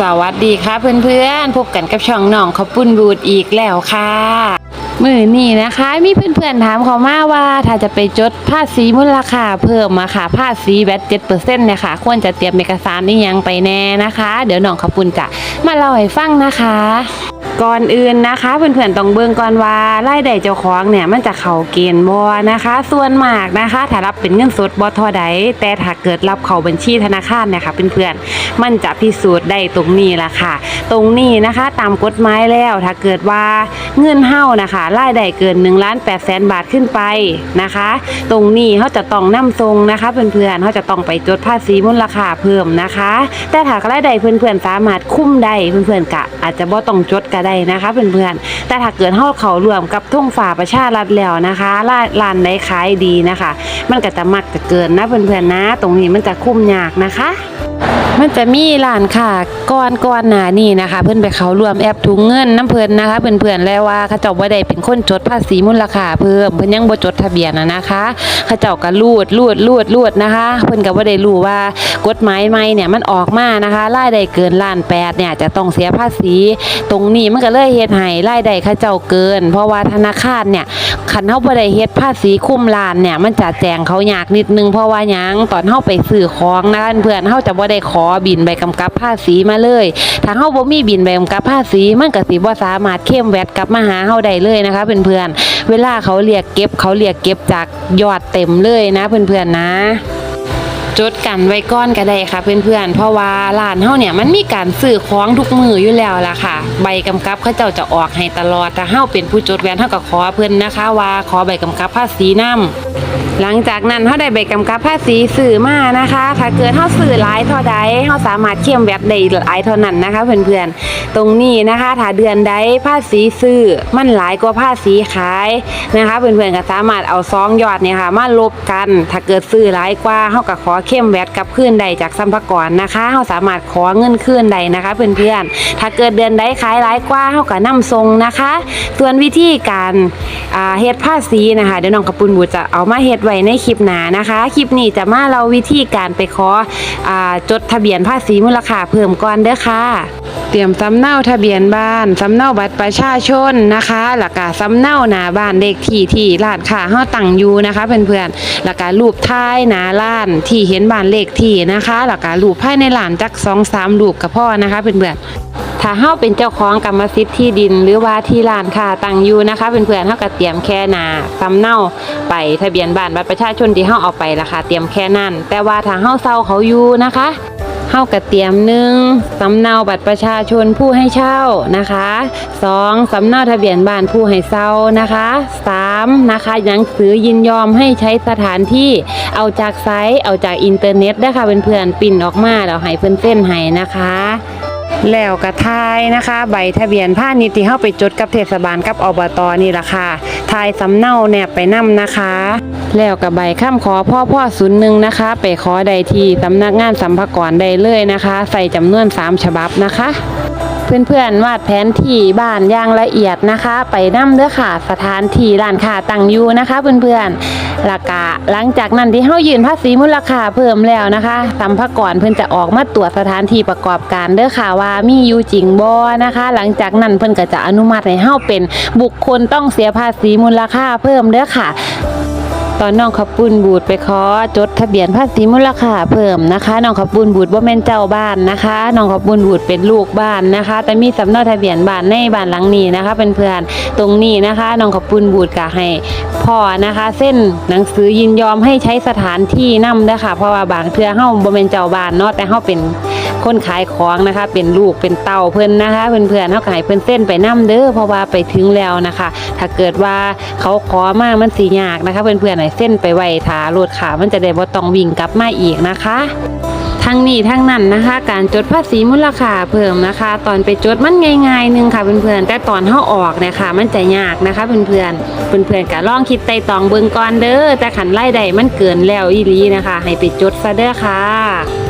สวัสดีค่ะเพื่อนๆ พบกันกับช่องน้องขอบปุ้นบูดอีกแล้วค่ะ มือนี่นะคะมีเพื่อนๆถามเขามาว่า ถ้าจะไปจดภาษีมูลค่าเพิ่มมาค่ะภาษีแบตเจ็ดเปอร์เซ็นต์เนี่ยค่ะ ควรจะเตรียมเอกสารนี่ยังไปแน่นะคะ เดี๋ยวน้องขอบปุ้นจะมาเล่าให้ฟังนะคะ ก่อนอื่นนะคะเพื่อนๆต้องเบิ่งก่อนว่ารายได้เจ้าของเนี่ยมันจะเข้าเกณฑ์บ่นะคะ ส่วนมากนะคะ ถ้ารับเป็นเงินสดบ่เท่าใดแต่ถ้าเกิดรับเข้าบัญชีธนาคารเนี่ยค่ะเพื่อนๆมันจะพิสูจน์ได้ตรงนี้ละค่ะ ตรงนี้นะคะตามกฎหมายแล้วถ้าเกิดว่าเงินเฮ้านะคะรายได้เกิน1ล้าน8แสนบาทขึ้นไปนะคะ ตรงนี้เขาจะต้องนำทรงนะคะเพื่อนๆเขาจะต้องไปจดภาษีมูลค่าเพิ่มนะคะ แต่ถ้ารายได้เพื่อนๆสามารถคุ้มได้เพื่อนๆกะอาจจะบ่ต้องจดก็ได้นะคะเพื่อนๆแต่ถ้าเกิดเฮาเขารวมกับทุ่งฝ่าประชารัฐแล้วนะคะร้านร้านใดขายดีนะคะ มันก็จะมักจะเกินนะเพื่อนๆนะ ตรงนี้มันจะคุ้มยากนะคะ มันจะมีร้านค่ะก่อนก่อนหนานี้นะคะ เพิ่อนไปเขารวมแอปถุงเงินน้ำเพิ่นนะคะเพื่อนๆแล้วว่าเขาเจ้าบ่ได้เป็นคนจดภาษีมูลค่าเพิ่มเพิ่อนยังบ่จดทะเบียนนะนะคะเขาเจ้าก็รูดรูดรูดรูดนะคะ เพิ่อนก็บ่ได้รู้ว่ากฎหมายใหม่เนี่ยมันออกมานะคะรายได้เกินล้านแปดเนี่ยจะต้องเสียภาษี ตรงนี้มันก็เลยเฮ็ดให้รายได้เขาเจ้าเกิน เพราะว่าธนาคารเนี่ย คันเฮาบ่ได้เฮ็ดภาษีคุ้มลานเนี่ย มันจะแจงเขายากนิดนึงเพราะว่าหยังตอนเฮาไปซื้อของนะเพื่อนๆเฮาจะบ่ได้ขอบินใบกำกับภาษีมาเลยถ้าเฮาบ่มีบินใบกำกับภาษีมันก็สิบ่สามารถเข้มแวดกลับมาหาเฮาได้เลยนะคะเพื่อนๆเวลาเขาเรียกเก็บเขาเรียกเก็บจากยอดเต็มเลยนะเพื่อนๆนะ จดกันไว้ก้อนก็ได้ค่ะเพื่อนๆ เพราะว่าร้านเฮาเนี่ยมันมีการซื้อของทุกมืออยู่แล้วล่ะค่ะ ใบกำกับเขาเจ้าจะออกให้ตลอดถ้าเฮาเป็นผู้จดแวนเฮาก็ขอเพิ่นนะคะว่าขอใบกำกับภาษีนํหลังจากนั้นเฮาได้ใบกำกับภาษีสื่อมานะคะ ถ้าเกิดเฮาซื้อหลายเท่าใดเฮาสามารถเข้มแวดได้หลายเท่านั้นนะคะเพื่อนๆ ตรงนี้นะคะถ้าเดือนใดภาษีซื้อมันหลายกว่าภาษีขายนะคะเพื่อนๆก็สามารถเอาซองยอดเนี่ยค่ะมาลบกัน ถ้าเกิดซื้อหลายกว่าเฮาก็ขอเข้มแวดกลับคืนใดจากสัมภากรนะคะเราสามารถขอเงินคืนใดนะคะเพื่อนๆถ้าเกิดเดือนใดขายหลายกว่าเขาก็นำทรงนะคะ ส่วนวิธีการเฮ็ดภาสีนะคะเดี๋ยวน้องกระปุนบุจะเอามาเฮ็ดไว้ในคลิปหน้านะคะคลิปนี้จะมาเราวิธีการไปขออจดทะเบียนภาษีมูลค่าเพิ่มก่อนเด้อค่ะ ตรียมสำเนาทะเบียนบ้านสำเนาบัตรประชาชนนะคะแล้วก็สำเนาหน้าบ้านเลขที่ที่ร้านค้าเฮาตั้งอยู่นะคะเพื่อนๆแล้วก็รูปท้ายหน้าร้านที่เห็นบ้านเลขที่นะคะแล้วก็รูปภายในร้านจัก2-3รูปก็พอนะคะเพื่อนๆถ้าเฮาเป็นเจ้าของกรรมสิทธิ์ที่ดินหรือว่าที่ร้านค้าตั้งอยู่นะคะเพื่อนๆเฮาก็เตรียมแค่หน้าสำเนาไปทะเบียนบ้านบัตรประชาชนที่เฮาเอาไปราคาเตรียมแค่นั้น แต่ว่าถ้าเฮาเซาเขาอยู่นะคะ เฮากระเตรียมหนึ่งสำเนาบัตรประชาชนผู้ให้เช่านะคะสองสำเนาทะเบียนบ้านผู้ให้เช่านะคะสามนะคะหนังสือยินยอมให้ใช้สถานที่เอาจากไซต์เอาจากอินเทอร์เน็ตได้ค่ะเพื่อนๆปิ่นออกมาเราให้เพิ่นเส้นให้นะคะ แล้วกระทายนะคะ ใบทะเบียนผ้านิติเข้าไปจดกับเทศบาลกับอบตนี่ละค่ะทายสำเนาเนี่ยไปนํนะคะ แล้วกับใบข้ามขอพ่อพ่อศูนย์หนึ่งนะคะ ไปขอใดที่สำนักงานสัมภากรได้เลยนะคะ ใส่จำนวน 3 ฉบับนะคะ เพื่อนๆวาดแผนที่บ้านอย่างละเอียดนะคะ ไปนํเด้อค่ะ สถานที่ร้านค้าตั้งอยู่นะคะเพื่อนๆแล้วก็หลังจากนั้นที่เฮายื่นภาษีมูลค่าเพิ่มแล้วนะคะสัมภากรเพิ่นจะออกมาตรวจสถานที่ประกอบการเด้อค่ะว่ามีอยู่จริงบ่นะคะ หลังจากนั้นเพิ่นก็จะอนุมัติให้เฮาเป็นบุคคลต้องเสียภาษีมูลค่าเพิ่มเด้อค่ะ ตอนน้องขับปุ้นบูดไปขอจดทะเบียนภาษีมูลค่าเพิ่มนะคะน้องขับปุ้นบูดว่าแม่นเจ้าบ้านนะคะน้องขับปุ้นบูดเป็นลูกบ้านนะคะ แต่มีสำเนาทะเบียนบ้านในบ้านหลังนี้นะคะเป็นเพื่อนตรงนี้นะคะน้องขับปุ้นบูดก็ให้พ่อนะคะ เส้นหนังสือยินยอมให้ใช้สถานที่นำนะคะเพราะว่าบางเทื่อเฮาบ่แม่นเจ้าบ้านเนาะแต่เฮาเป็น คนขายของนะคะ เป็นลูกเป็นเต่าเพิ่อนนะคะ เพื่อนๆเฮาก็ให้เพิ่อนเส้นไปนํเด้อเพราะว่าไปถึงแล้วนะคะ ถ้าเกิดว่าเขาขอมากมันสิยากนะคะ เพื่อนๆให้เส้นไปไว้ทารถขามันจะได้บ่ต้องวิ่งกลับมาอีกนะคะทั้งนี้ทั้งนั้นนะคะ การจดภาษีมูลค่าเพิ่มนะคะ ตอนไปจดมันง่ายๆนึงค่ะเพื่อนๆแต่ตอนเฮาออกเนี่ยค่ะ มันจะยากนะคะเพื่อนๆเพื่อนๆก็ลองคิดไต่ตองเบิ่งก่อนเด้อแต่ขันไล่ใดมันเกินแล้วอีลีนะคะ ให้ไปจดซะเด้อค่ะ